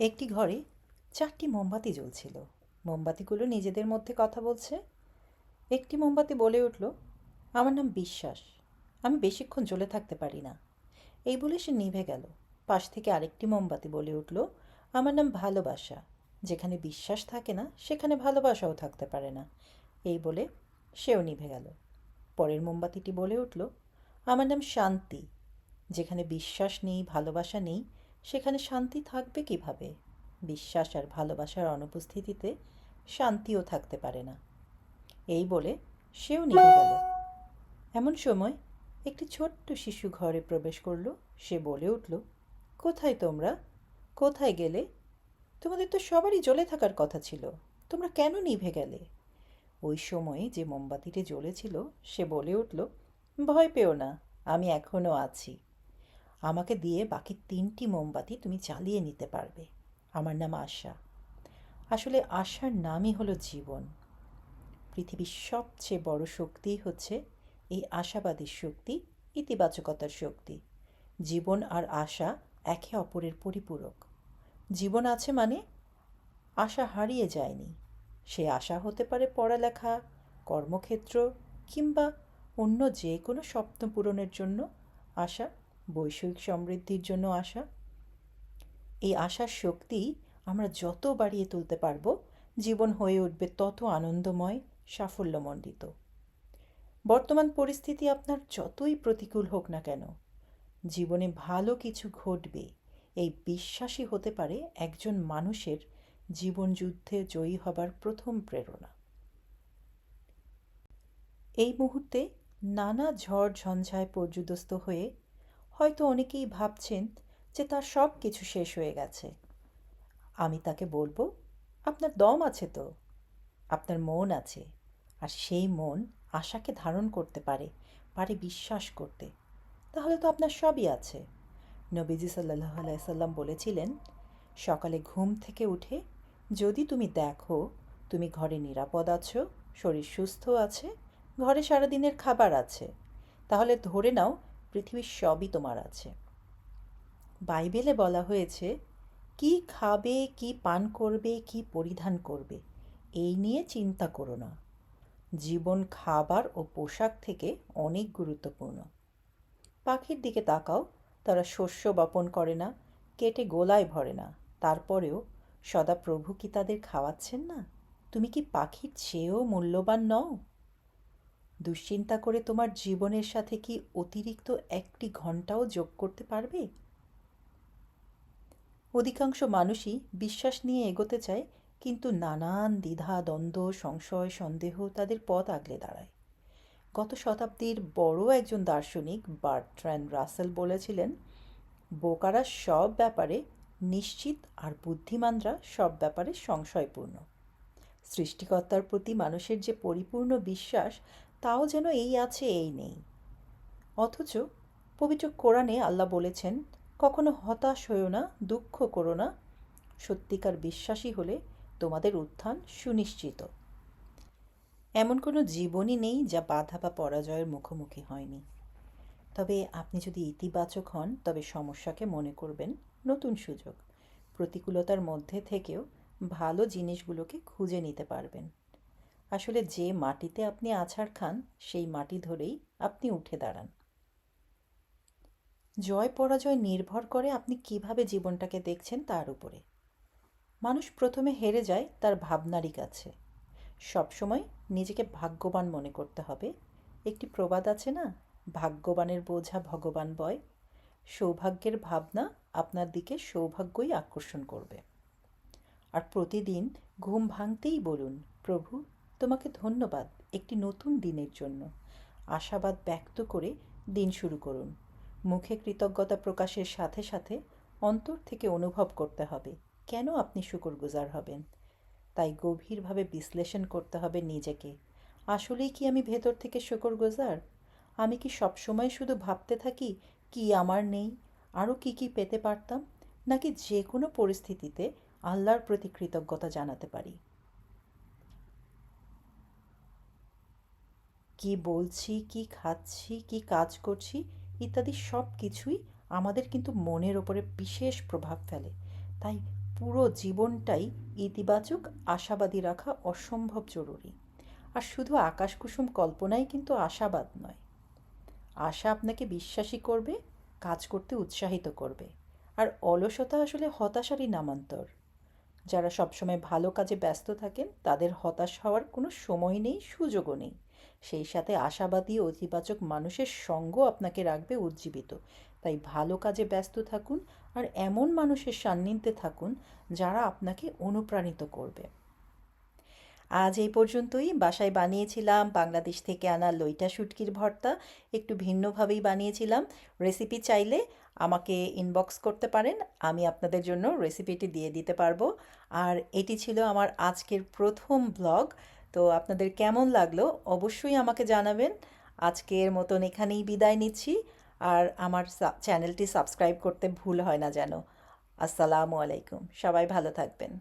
একটি ঘরে চারটি মোমবাতি জ্বলছিল। মোমবাতিগুলো নিজেদের মধ্যে কথা বলছে। একটি মোমবাতি বলে উঠল, আমার নাম বিশ্বাস। আমি বেশিক্ষণ জ্বলে থাকতে পারি না। এই বলে সে নিভে গেল। পাশ থেকে আরেকটি মোমবাতি বলে উঠল, আমার নাম ভালোবাসা। যেখানে বিশ্বাস থাকে না, সেখানে ভালোবাসাও থাকতে পারে না। এই বলে সেও নিভে গেল। পরের মোমবাতিটি বলে উঠল, আমার নাম শান্তি। যেখানে বিশ্বাস নেই, ভালোবাসা নেই সেখানে শান্তি থাকবে কীভাবে? বিশ্বাস আর ভালোবাসার অনুপস্থিতিতে শান্তিও থাকতে পারে না। এই বলে সেও নিভে গেল। এমন সময় একটি ছোট্ট শিশু ঘরে প্রবেশ করল। সে বলে উঠল, কোথায় তোমরা? কোথায় গেলে? তোমাদের তো সবারই জ্বলে থাকার কথা ছিল। তোমরা কেন নিভে গেলে? ওই সময়ে যে মোমবাতিটি জ্বলেছিল, সে বলে উঠল, ভয় পেও না, আমি এখনও আছি। আমাকে দিয়ে বাকি তিনটি মোমবাতি তুমি চালিয়ে নিতে পারবে। আমার নাম আশা। আসলে আশার নামই হলো জীবন। পৃথিবীর সবচেয়ে বড় শক্তিই হচ্ছে এই আশাবাদী শক্তি, ইতিবাচকতার শক্তি। জীবন আর আশা একে অপরের পরিপূরক। জীবন আছে মানে আশা হারিয়ে যায়নি। সে আশা হতে পারে পড়ালেখা, কর্মক্ষেত্র কিংবা অন্য যে কোনো স্বপ্ন পূরণের জন্য আশা বৈষয়িক সমৃদ্ধির জন্য আশা। এই আশার শক্তি আমরা যত বাড়িয়ে তুলতে পারব, জীবন হয়ে উঠবে তত আনন্দময়, সাফল্যমণ্ডিত। বর্তমান পরিস্থিতি আপনার যতই প্রতিকূল হোক না কেন, জীবনে ভালো কিছু ঘটবে। এই বিশ্বাসই হতে পারে একজন মানুষের জীবন যুদ্ধে জয়ী হবার প্রথম প্রেরণা। এই মুহূর্তে নানা ঝড় ঝঞ্ঝায় পর্যুদস্ত হয়ে হয়তো অনেকেই ভাবছেন যে তার সব কিছু শেষ হয়ে গেছে। আমি তাকে বলব, আপনার দম আছে তো? আপনার মন আছে। আর সেই মন আশাকে ধারণ করতে পারে পারে বিশ্বাস করতে। তাহলে তো আপনার সবই আছে। নবীজি সাল্লাহ আলাইসাল্লাম বলেছিলেন, সকালে ঘুম থেকে উঠে যদি তুমি দেখো, তুমি ঘরে নিরাপদ আছো, শরীর সুস্থ আছে, ঘরে সারাদিনের খাবার আছে, তাহলে ধরে নাও পৃথিবীর সবই তোমার আছে। বাইবেলে বলা হয়েছে, কি খাবে, কি পান করবে, কি পরিধান করবে, এই নিয়ে চিন্তা করো না। জীবন খাবার ও পোশাক থেকে অনেক গুরুত্বপূর্ণ। পাখির দিকে তাকাও, তারা শস্য বপন করে না, কেটে গোলায় ভরে না। তারপরেও সদা প্রভু কি তাদের খাওয়াচ্ছেন না? তুমি কি পাখির চেয়েও মূল্যবান নও? দুশ্চিন্তা করে তোমার জীবনের সাথে কি অতিরিক্ত একটি ঘন্টাও যোগ করতে পারবে? অধিকাংশ মানুষই বিশ্বাস নিয়ে এগোতে চায়, কিন্তু নানান দ্বিধা, দ্বন্দ্ব, সংশয়, সন্দেহ তাদের পথ আগলে দাঁড়ায়। গত শতাব্দীর বড় একজন দার্শনিক বার্ট্রান রাসেল বলেছিলেন, বোকারা সব ব্যাপারে নিশ্চিত আর বুদ্ধিমানরা সব ব্যাপারে সংশয়পূর্ণ। সৃষ্টিকর্তার প্রতি মানুষের যে পরিপূর্ণ বিশ্বাস তাও যেন এই আছে, এই নেই। অথচ পবিত্র কোরআনে আল্লাহ বলেছেন, কখনো হতাশ হয়েও না, দুঃখ করো না। সত্যিকার বিশ্বাসী হলে তোমাদের উত্থান সুনিশ্চিত। এমন কোনো জীবনই নেই যা বাধা বা পরাজয়ের মুখোমুখি হয়নি। তবে আপনি যদি ইতিবাচক হন, তবে সমস্যাকে মনে করবেন। নতুন সুযোগ। প্রতিকূলতার মধ্যে থেকেও ভালো জিনিসগুলোকে খুঁজে নিতে পারবেন। আসলে যে মাটিতে আপনি আছাড় খান, সেই মাটি ধরেই আপনি উঠে দাঁড়ান। জয় পরাজয় নির্ভর করে আপনি কীভাবে জীবনটাকে দেখছেন তার উপরে। মানুষ প্রথমে হেরে যায় তার ভাবনারই কাছে। সবসময় নিজেকে ভাগ্যবান মনে করতে হবে। একটি প্রবাদ আছে না, ভাগ্যবানের বোঝা ভগবান বয়। সৌভাগ্যের ভাবনা আপনার দিকে সৌভাগ্যই আকর্ষণ করবে। আর প্রতিদিন ঘুম ভাঙতেই বলুন, প্রভু তোমাকে ধন্যবাদ একটি নতুন দিনের জন্য। আশাবাদ ব্যক্ত করে দিন শুরু করুন। মুখে কৃতজ্ঞতা প্রকাশের সাথে সাথে অন্তর থেকে অনুভব করতে হবে, কেন আপনি শুকরগুজার হবেন? তাই গভীরভাবে বিশ্লেষণ করতে হবে নিজেকে। আসলেই কি আমি ভেতর থেকে শুকরগুজার? আমি কি সবসময় শুধু ভাবতে থাকি, কি আমার নেই, আরও কি কি পেতে পারতাম? নাকি যে কোনো পরিস্থিতিতে আল্লাহর প্রতি কৃতজ্ঞতা জানাতে পারি? কি বলছি, কি খাচ্ছি, কি কাজ করছি ইত্যাদি সব কিছুই আমাদের কিন্তু মনের ওপরে বিশেষ প্রভাব ফেলে। তাই পুরো জীবনটাই ইতিবাচক আশাবাদী রাখা অসম্ভব জরুরি। আর শুধু আকাশকুসুম কল্পনাই কিন্তু আশাবাদ নয়। আশা আপনাকে বিশ্বাসী করবে, কাজ করতে উৎসাহিত করবে। আর অলসতা আসলে হতাশারই নামান্তর। যারা সবসময় ভালো কাজে ব্যস্ত থাকেন তাদের হতাশ হওয়ার কোনো সময় নেই, সুযোগও নেই। সেই সাথে আশাবাদী ও ইতিবাচক মানুষের সঙ্গ আপনাকে রাখবে উজ্জীবিত। তাই ভালো কাজে ব্যস্ত থাকুন আর এমন মানুষের সান্নিধ্যে থাকুন যারা আপনাকে অনুপ্রাণিত করবে। আজ এই পর্যন্তই। বাসায় বানিয়েছিলাম বাংলাদেশ থেকে আনা লইটা শুটকির ভর্তা। একটু ভিন্নভাবেই বানিয়েছিলাম। রেসিপি চাইলে আমাকে ইনবক্স করতে পারেন। আমি আপনাদের জন্য রেসিপিটি দিয়ে দিতে পারব। আর এটি ছিল আমার আজকের প্রথম ব্লগ তো আপনাদের কেমন লাগল? অবশ্যই আমাকে জানাবেন। আজকের মতন এখানেই বিদায় নিচ্ছি। আর আমার চ্যানেলটি সাবস্ক্রাইব করতে ভুল হয় না যেন। আসসালামু আলাইকুম। সবাই ভালো থাকবেন।